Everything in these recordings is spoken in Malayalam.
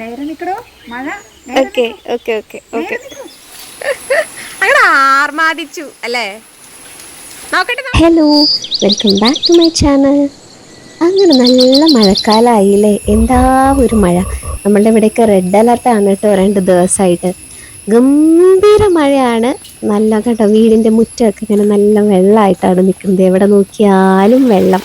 നേരെ നിക്കടോ. മഴ. Okay okay okay okay. അങ്ങനെ ആർമാദിച്ചു അല്ലേ? Hello welcome back to my channel അങ്ങനെ നല്ല മഴക്കാലമായില്ലേ എന്താ ഒരു മഴ? നമ്മളുടെ ഇവിടെയൊക്കെ റെഡ് അലർട്ടാണ് കേട്ടോ രണ്ട് ദിവസമായിട്ട്. ഗംഭീര മഴയാണ്. നല്ല കേട്ടോ വീടിന്റെ മുറ്റമൊക്കെ ഇങ്ങനെ നല്ല വെള്ളമായിട്ടാണ് നിൽക്കുന്നത് എവിടെ നോക്കിയാലും വെള്ളം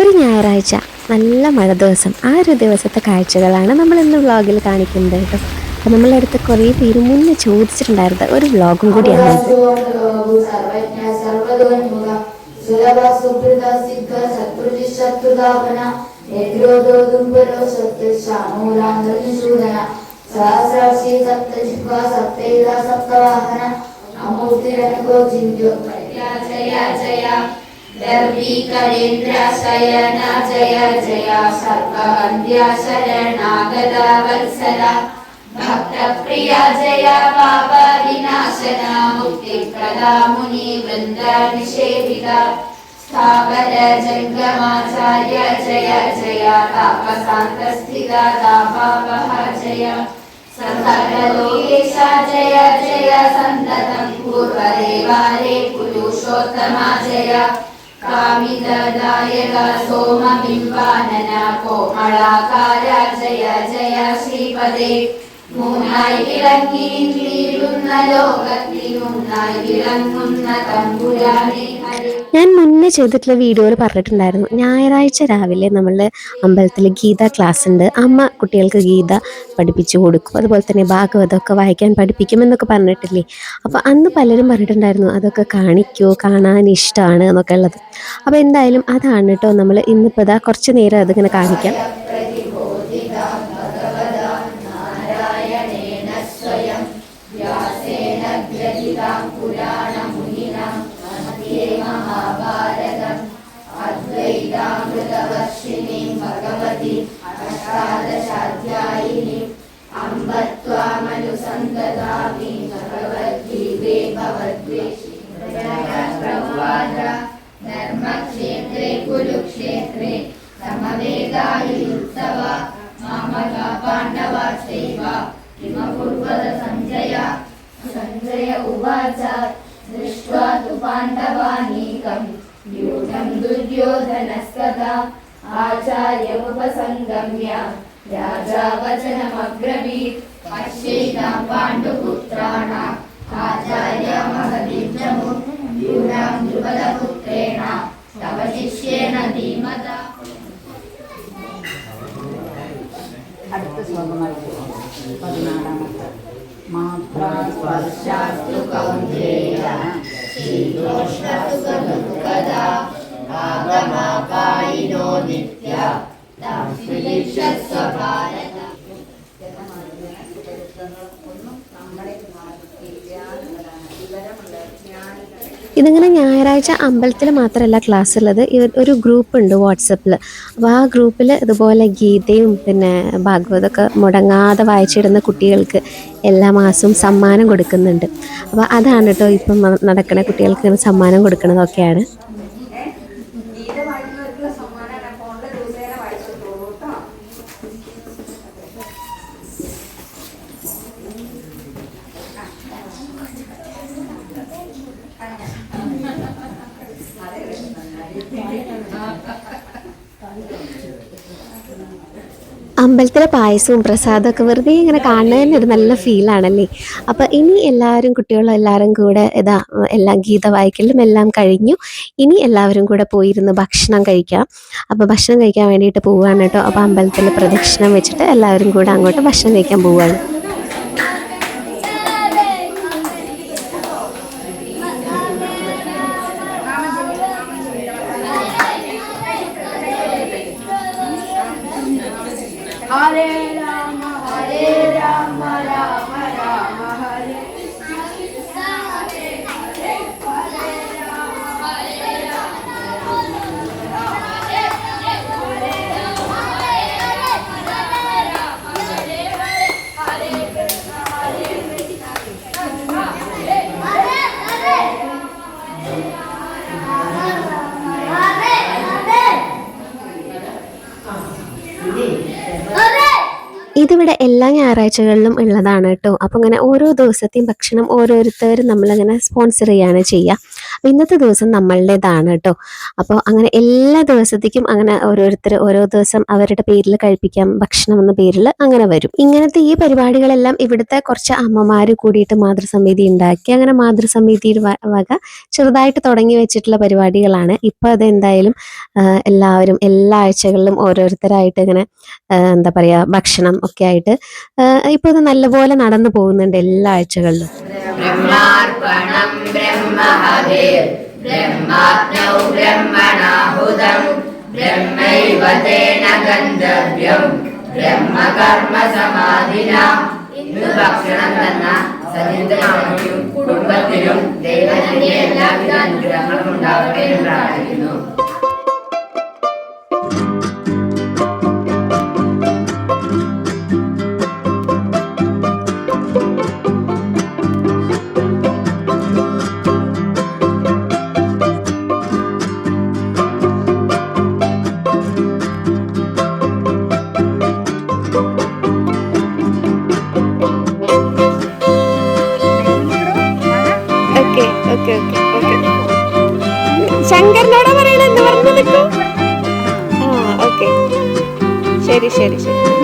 ഒരു ഞായറാഴ്ച നല്ല മഴ ദിവസം. ആ ഒരു ദിവസത്തെ കാഴ്ചകളാണ് നമ്മൾ ഇന്ന് വ്ളോഗിൽ കാണിക്കുന്നത് കേട്ടോ. അപ്പം നമ്മളെ അടുത്ത് കുറേ പേര് മുന്നേ ചോദിച്ചിട്ടുണ്ടായിരുന്നത്. ഒരു വ്ളോഗും കൂടിയാണ് ജയ ജയ दर्वीकरेन्द्राशयना जय जया यनाय शरणागता वत्सला भक्तप्रिया जया पापा विनाशना स्थावर जङ्गमाचार्य जय जया जया। पापशान्तरे पुरुषोत्तमा जया। കാമിതദായക സോമബിംബാനന കോമളാകാര ജയ ജയ ശ്രീപദേ. ഞാൻ മുന്നേ ചെയ്തിട്ടുള്ള വീഡിയോയിൽ പറഞ്ഞിട്ടുണ്ടായിരുന്നു. ഞായറാഴ്ച രാവിലെ നമ്മളുടെ അമ്പലത്തിൽ ഗീത ക്ലാസ് ഉണ്ട്. അമ്മ കുട്ടികൾക്ക് ഗീത പഠിപ്പിച്ചു കൊടുക്കും. അതുപോലെ തന്നെ ഭാഗവതമൊക്കെ വായിക്കാൻ പഠിപ്പിക്കുമെന്നൊക്കെ പറഞ്ഞിട്ടില്ലേ? അപ്പോൾ അന്ന് പലരും പറഞ്ഞിട്ടുണ്ടായിരുന്നു അതൊക്കെ കാണിക്കൂ കാണാൻ ഇഷ്ടമാണ് എന്നൊക്കെ ഉള്ളത്. അപ്പോൾ എന്തായാലും അതാണ് കേട്ടോ നമ്മൾ ഇന്നിപ്പോൾ ഇതാ കുറച്ച് നേരം അതിങ്ങനെ കാണിക്കാം. ధర్మక్షేత్రే కురుక్షేత్రే సమవేగాయుత్సవ మామక పాండవ చైవ హిమపూర్వద సంజయ సంజయ ఉవాచ దృష్ట్వా తు పాండవానీకం యూఢం దుర్యోధనస్తదా ఆచార్యముపసంగమ్య రాజా వచనమబ్రవీత్ పశ్యేతాం పాండుపుత్రాణా. ആചാര്യ മഹദിജമു യൂഢാം ദ്രുപദപുത്രേണ തവ ശിഷ്യേണ ധീമത. അടുത്ത ശ്ലോകമായിട്ട് പതിനാലാമത്തെ സ്പർശാസ്തു കൗന്ദേയ ശീതോഷ്ണസുഖദുഃഖദാ ആഗമാപായിനോ നിത്യ. താം സുലീക്ഷസ്വ ഇതിങ്ങനെ ഞായറാഴ്ച അമ്പലത്തിൽ മാത്രമല്ല ക്ലാസ് ഉള്ളത്. ഒരു ഗ്രൂപ്പ് ഉണ്ട് വാട്സപ്പിൽ അപ്പോൾ ആ ഗ്രൂപ്പിൽ ഇതുപോലെ ഗീതയും പിന്നെ ഭാഗവതമൊക്കെ മുടങ്ങാതെ വായിച്ചിടുന്ന കുട്ടികൾക്ക് എല്ലാ മാസവും സമ്മാനം കൊടുക്കുന്നുണ്ട്. അപ്പോൾ അതാണ് കേട്ടോ ഇപ്പം നടക്കുന്ന കുട്ടികൾക്ക് സമ്മാനം കൊടുക്കുന്നതൊക്കെയാണ് ഗീത വായിക്കുന്നവർക്കുള്ള സമ്മാനം ഫോണിലെ ദിവസേന വായിച്ചിട്ടുള്ളൂ കേട്ടോ അമ്പലത്തിലെ പായസവും പ്രസാദമൊക്കെ വെറുതെ ഇങ്ങനെ കാണുന്നത് തന്നെ ഒരു നല്ല ഫീലാണല്ലേ അപ്പോൾ ഇനി എല്ലാവരും കുട്ടികളും എല്ലാവരും കൂടെ ഇതാ എല്ലാം ഗീത വായിക്കലും എല്ലാം കഴിഞ്ഞു. ഇനി എല്ലാവരും കൂടെ പോയിരുന്ന് ഭക്ഷണം കഴിക്കാം. അപ്പോൾ ഭക്ഷണം കഴിക്കാൻ വേണ്ടിയിട്ട് പോവുകയാണ് കേട്ടോ. അപ്പോൾ അമ്പലത്തിൽ പ്രദക്ഷിണം വെച്ചിട്ട് എല്ലാവരും കൂടെ അങ്ങോട്ട് ഭക്ഷണം കഴിക്കാൻ പോവുകയാണ് Hallelujah. ഇതിവിടെ എല്ലാ ഞായറാഴ്ചകളിലും ഉള്ളതാണ് കേട്ടോ. അപ്പോൾ അങ്ങനെ ഓരോ ദിവസത്തെയും ഭക്ഷണം ഓരോരുത്തർ നമ്മളിങ്ങനെ സ്പോൺസർ ചെയ്യാണ് ചെയ്യുക. ഇന്നത്തെ ദിവസം നമ്മളുടേതാണ് കേട്ടോ അപ്പോൾ അങ്ങനെ എല്ലാ ദിവസത്തേക്കും അങ്ങനെ ഓരോരുത്തർ ഓരോ ദിവസം അവരുടെ പേരിൽ കഴിപ്പിക്കാം ഭക്ഷണം എന്ന പേരിൽ അങ്ങനെ വരും. ഇങ്ങനത്തെ ഈ പരിപാടികളെല്ലാം ഇവിടുത്തെ കുറച്ച് അമ്മമാർ കൂടിയിട്ട് മാതൃസമിതി ഉണ്ടാക്കി. അങ്ങനെ മാതൃസമിതിയുടെ വക ചെറുതായിട്ട് തുടങ്ങി വെച്ചിട്ടുള്ള പരിപാടികളാണ്. ഇപ്പോൾ അതെന്തായാലും എല്ലാവരും എല്ലാ ആഴ്ചകളിലും ഓരോരുത്തരായിട്ട് ഇങ്ങനെ എന്താ പറയുക ഭക്ഷണം ഒക്കെ ആയിട്ട് ഇപ്പോൾ ഇത് നല്ലപോലെ നടന്നു പോകുന്നുണ്ട് എല്ലാ ആഴ്ചകളിലും. ब्रह्मार्पणम् ब्रह्म हरे ब्रह्मात्मौ ब्रह्मणाहुतम् ब्रह्मैव तेन गन्तव्यम् ब्रह्म समाधिना ശങ്കരനോടാ പറയണ എന്ത് പറഞ്ഞു നിൽക്കും ആ ഓക്കെ ശരി ശരി ശരി.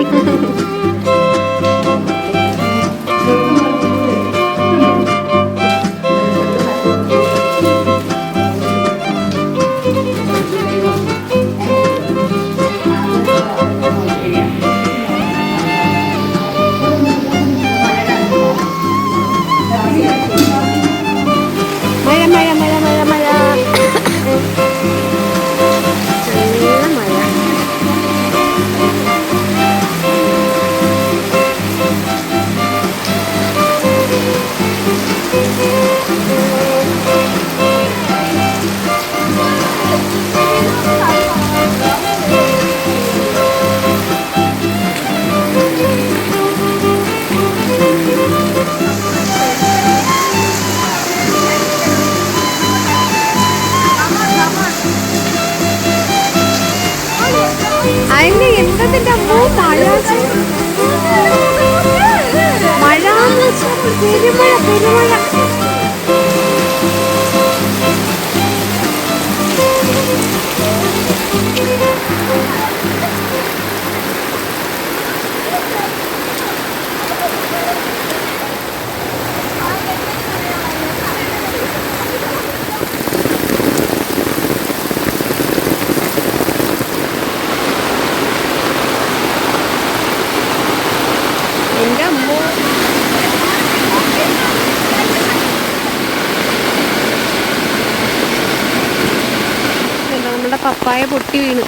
പപ്പായ പൊട്ടി വീണു.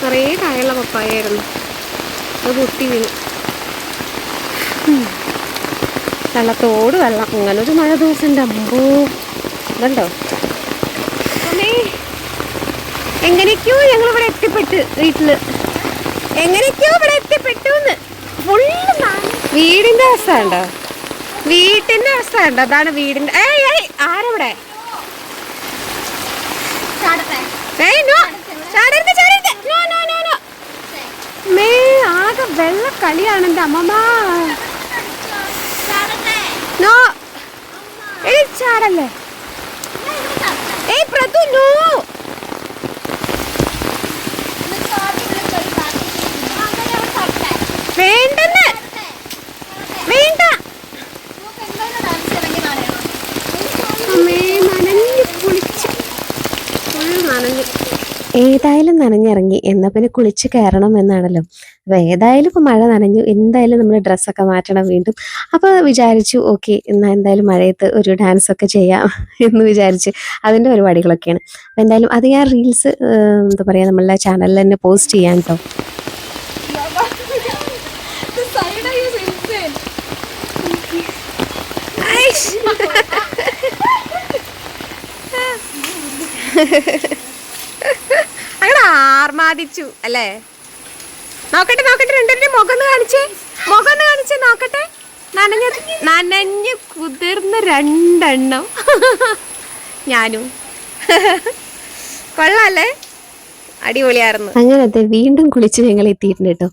കുറേ കായുള്ള പപ്പായായിരുന്നു അത് പൊട്ടി വീണു. വെള്ളത്തോട് വെള്ളം. അങ്ങനെ ഒരു മഴ ദിവസം ഉണ്ട് അമ്പോ. ഇതുണ്ടോ? എങ്ങനെയൊക്കെയോ ഞങ്ങൾ ഇവിടെ എത്തിപ്പെട്ട് വീട്ടിൽ. എങ്ങനെയൊക്കെയോ ഇവിടെ എത്തിപ്പെട്ടു വീടിന്റെ അവസ്ഥ ഉണ്ടോ വീട്ടിന്റെ അവസ്ഥ ഉണ്ടോ അതാണ് വീടിന്റെ ഏയ് ഏയ് ആരവിടെ? നോ. ചാടരുത് ചാടരുത്. No no no no. May ആകെ വെള്ള കളിയാണ് എന്റെ അമ്മമ്മ. നോ. ഏയ് ചാടല്ലേ? ഏയ് പ്രതു നോ വേണ്ടെന്ന് വേണ്ട അമ്മേ നനഞ്ഞു കുളിച്ചു ഫുൾ നനഞ്ഞു ഏതായാലും നനഞ്ഞിറങ്ങി എന്നാ പിന്നെ കുളിച്ച് കയറണം എന്നാണല്ലോ. അപ്പൊ ഏതായാലും ഇപ്പൊ മഴ നനഞ്ഞു എന്തായാലും നമ്മൾ ഡ്രസ്സൊക്കെ മാറ്റണം വീണ്ടും. അപ്പൊ വിചാരിച്ചു ഓക്കെ എന്നാ എന്തായാലും മഴയത്ത് ഒരു ഡാൻസ് ഒക്കെ ചെയ്യാം എന്ന് വിചാരിച്ച് അതിന്റെ പരിപാടികളൊക്കെയാണ്. അപ്പൊ എന്തായാലും അത് ഞാൻ റീൽസ് എന്താ പറയാ നമ്മളെ ചാനലിൽ തന്നെ പോസ്റ്റ് ചെയ്യാൻ കേട്ടോ അങ്ങനെ ആർമാദിച്ചു അല്ലേ? നോക്കട്ടെ നോക്കട്ടെ രണ്ടുപേരുടെ മുഖം കാണിച്ചേ. മുഖം ഒന്ന് കാണിച്ചേ നോക്കട്ടെ. നനഞ്ഞ നനഞ്ഞ് കുതിർന്ന രണ്ടെണ്ണം. ഞാനും. കൊള്ളാല്ലേ? അടിപൊളിയായിരുന്നു. അങ്ങനത്തെ വീണ്ടും കുളിച്ച് ഞങ്ങൾ എത്തിയിട്ടുണ്ട് കേട്ടോ.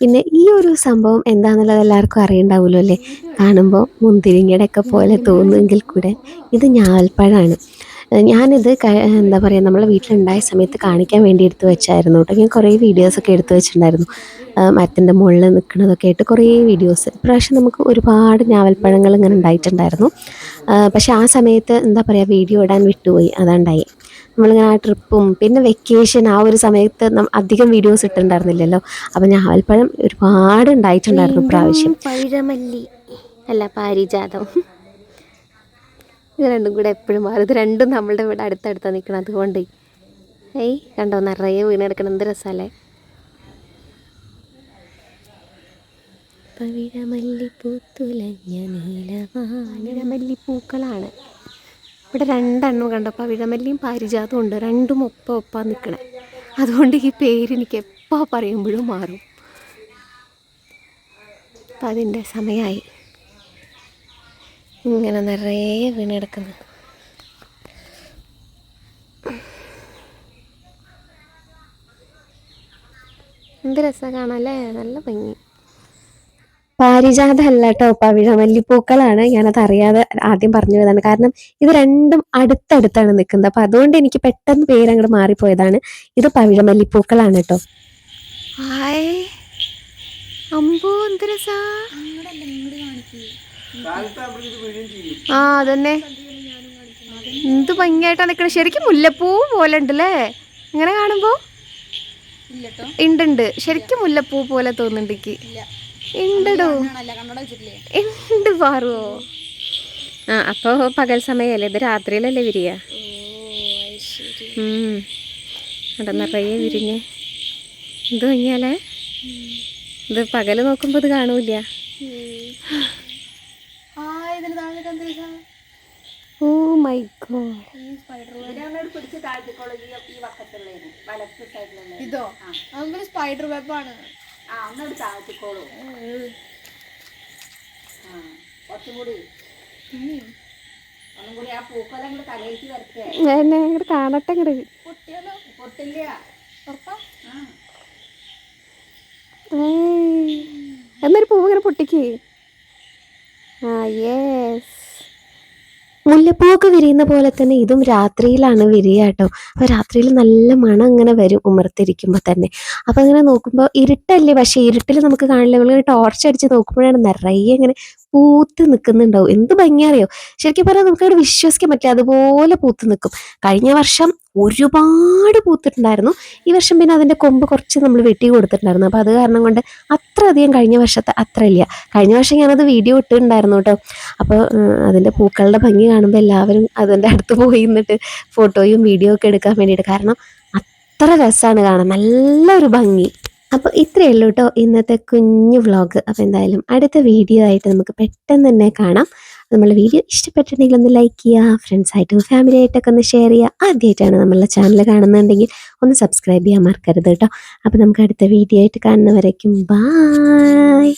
പിന്നെ ഈ ഒരു സംഭവം എന്താണെന്നുള്ളത് എല്ലാവർക്കും അറിയണ്ടാവുമല്ലോ അല്ലേ? കാണുമ്പോൾ മുന്തിരിങ്ങയുടെ ഒക്കെ പോലെ തോന്നുമെങ്കിൽ കൂടെ ഇത് ഞാവൽപ്പഴമാണ് ഏഹ് ഞാനിത് എന്താ പറയുക നമ്മളെ വീട്ടിലുണ്ടായ സമയത്ത് കാണിക്കാൻ വേണ്ടി എടുത്തു വെച്ചായിരുന്നു കേട്ടോ ഞാൻ കുറേ വീഡിയോസൊക്കെ എടുത്തു വെച്ചിട്ടുണ്ടായിരുന്നു. മരത്തിന്റെ മുകളിൽ നിൽക്കുന്നതൊക്കെ ആയിട്ട് കുറേ വീഡിയോസ് ഇപ്രാവശ്യം നമുക്ക് ഒരുപാട് ഞാവൽപ്പഴങ്ങൾ ഇങ്ങനെ ഉണ്ടായിട്ടുണ്ടായിരുന്നു. പക്ഷേ ആ സമയത്ത് എന്താ പറയുക വീഡിയോ ഇടാൻ വിട്ടുപോയി. അതാണ്ടായി. നമ്മളിങ്ങനെ ആ ട്രിപ്പും പിന്നെ വെക്കേഷൻ ആ ഒരു സമയത്ത് നം- അധികം വീഡിയോസ് ഇട്ടിട്ടുണ്ടായിരുന്നില്ലല്ലോ. അപ്പം ഞാവൽപ്പഴം ഒരുപാട് ഉണ്ടായിട്ടുണ്ടായിരുന്നു പ്രാവശ്യം പഴമല്ലി. അല്ല പാരിജാതം. ഇത് രണ്ടും കൂടെ എപ്പോഴും മാറും. ഇത് രണ്ടും നമ്മളുടെ ഇവിടെ അടുത്തടുത്താണ് നിൽക്കണം അതുകൊണ്ട് ഏയ് കണ്ടോ നിറയെ വീണെടുക്കണം എന്ത് രസമല്ലേ പവിഴമല്ലിപ്പൂത്തുലഞ്ഞ നീലവാനിഴമല്ലിപ്പൂക്കളാണ് ഇവിടെ രണ്ടെണ്ണം കണ്ടോ? പവിഴമല്ലിയും പാരിജാതും ഉണ്ട്. രണ്ടും ഒപ്പം ഒപ്പം നിൽക്കണേ അതുകൊണ്ട് ഈ പേര് എനിക്ക് എപ്പോൾ പറയുമ്പോഴും മാറും. അപ്പം അതിന്റെ സമയമായി ഇങ്ങനെ നിറയെ കിടക്കുന്നു. എന്ത് രസം കാണാല്ലേ നല്ല ഭംഗി. പാരിജാത അല്ല കേട്ടോ പവിഴമല്ലിപ്പൂക്കളാണ് ഞാനത് അറിയാതെ ആദ്യം പറഞ്ഞു പോയതാണ് കാരണം ഇത് രണ്ടും അടുത്തടുത്താണ് നിൽക്കുന്നത്. അപ്പൊ അതുകൊണ്ട് എനിക്ക് പെട്ടെന്ന് പേര് അങ്ങോട്ട് മാറിപ്പോയതാണ്. ഇത് പവിഴമല്ലിപ്പൂക്കളാണ് കേട്ടോ. അമ്പോ എന്ത് രസാ? ആ അതന്നെ. എന്ത് ഭംഗിയായിട്ടാ നിക്കണേ. ശരിക്കും മുല്ലപ്പൂ പോലെ ഉണ്ടല്ലേ? ഇങ്ങനെ കാണുമ്പോ? ഉണ്ട് ശരിക്കും മുല്ലപ്പൂ പോലെ തോന്നുന്നുണ്ട് എനിക്ക്. ഉണ്ടടോ ഉണ്ട് പാറുവോ ആ അപ്പൊ പകൽ സമയല്ലേ? ഇത് രാത്രിയിലല്ലേ വിരിയ. അവിടെ നിറയെ വിരിഞ്ഞ്. എന്ത് ഭംഗിയാലേ ഇത് പകൽ നോക്കുമ്പോ ഇത് കാണൂല ഓ മൈ ഗോഡ്. ഇതോ. നമുക്ക് സ്പൈഡർ വെബാണ് കാണട്ടെ. എന്നൊരു പൂവ് ഇങ്ങനെ പൊട്ടിക്ക്. മുല്ലപ്പൂവൊക്കെ വിരിയുന്ന പോലെ തന്നെ ഇതും രാത്രിയിലാണ് വിരിയുക കേട്ടോ. അപ്പോൾ രാത്രിയിൽ നല്ല മണം അങ്ങനെ വരും ഉമർത്തിരിക്കുമ്പോൾ തന്നെ. അപ്പോൾ അങ്ങനെ നോക്കുമ്പോൾ ഇരുട്ടല്ലേ? പക്ഷേ ഇരുട്ടിൽ നമുക്ക് കാണില്ല നമ്മൾ ടോർച്ച് അടിച്ച് നോക്കുമ്പോഴാണ് നിറയെ ഇങ്ങനെ പൂത്ത് നിൽക്കുന്നുണ്ടാവും എന്ത് ഭംഗിയറിയോ ശരിക്കും പറഞ്ഞാൽ നമുക്കവിടെ വിശ്വസിക്കാൻ പറ്റില്ല. അതുപോലെ പൂത്ത് നിൽക്കും കഴിഞ്ഞ വർഷം ഒരുപാട് പൂത്തിട്ടുണ്ടായിരുന്നു. ഈ വർഷം പിന്നെ അതിന്റെ കൊമ്പ് കുറച്ച് നമ്മൾ വെട്ടി കൊടുത്തിട്ടുണ്ടായിരുന്നു. അപ്പോൾ അത് കാരണം കൊണ്ട് അത്ര അധികം കഴിഞ്ഞ വർഷത്തെ അത്ര ഇല്ല കഴിഞ്ഞ വർഷം ഞാനത് വീഡിയോ ഇട്ടിട്ടുണ്ടായിരുന്നു കേട്ടോ. അപ്പോൾ അതിന്റെ പൂക്കളുടെ ഭംഗി കാണുമ്പോൾ എല്ലാവരും അതിന്റെ അടുത്ത് പോയി നിന്നിട്ട് ഫോട്ടോയും വീഡിയോ ഒക്കെ എടുക്കാൻ വേണ്ടിയിട്ട്. കാരണം അത്ര രസമാണ് കാണാൻ. നല്ലൊരു ഭംഗി. അപ്പോൾ ഇത്രയേ ഉള്ളൂ കേട്ടോ ഇന്നത്തെ കുഞ്ഞു വ്ളോഗ് അപ്പോൾ എന്തായാലും അടുത്ത വീഡിയോ ആയിട്ട് നമുക്ക് പെട്ടെന്ന് തന്നെ കാണാം. നമ്മളെ വീഡിയോ ഇഷ്ടപ്പെട്ടിട്ടുണ്ടെങ്കിൽ ഒന്ന് ലൈക്ക് ചെയ്യുക ഫ്രണ്ട്സായിട്ടും ഫാമിലി ആയിട്ടൊക്കെ ഒന്ന് ഷെയർ ചെയ്യുക. ആദ്യമായിട്ടാണ് നമ്മളുടെ ചാനൽ കാണുന്നുണ്ടെങ്കിൽ ഒന്ന് സബ്സ്ക്രൈബ് ചെയ്യാൻ മറക്കരുത് കേട്ടോ അപ്പോൾ നമുക്ക് അടുത്ത വീഡിയോ ആയിട്ട് കാണുന്നവരേക്കും ബായ്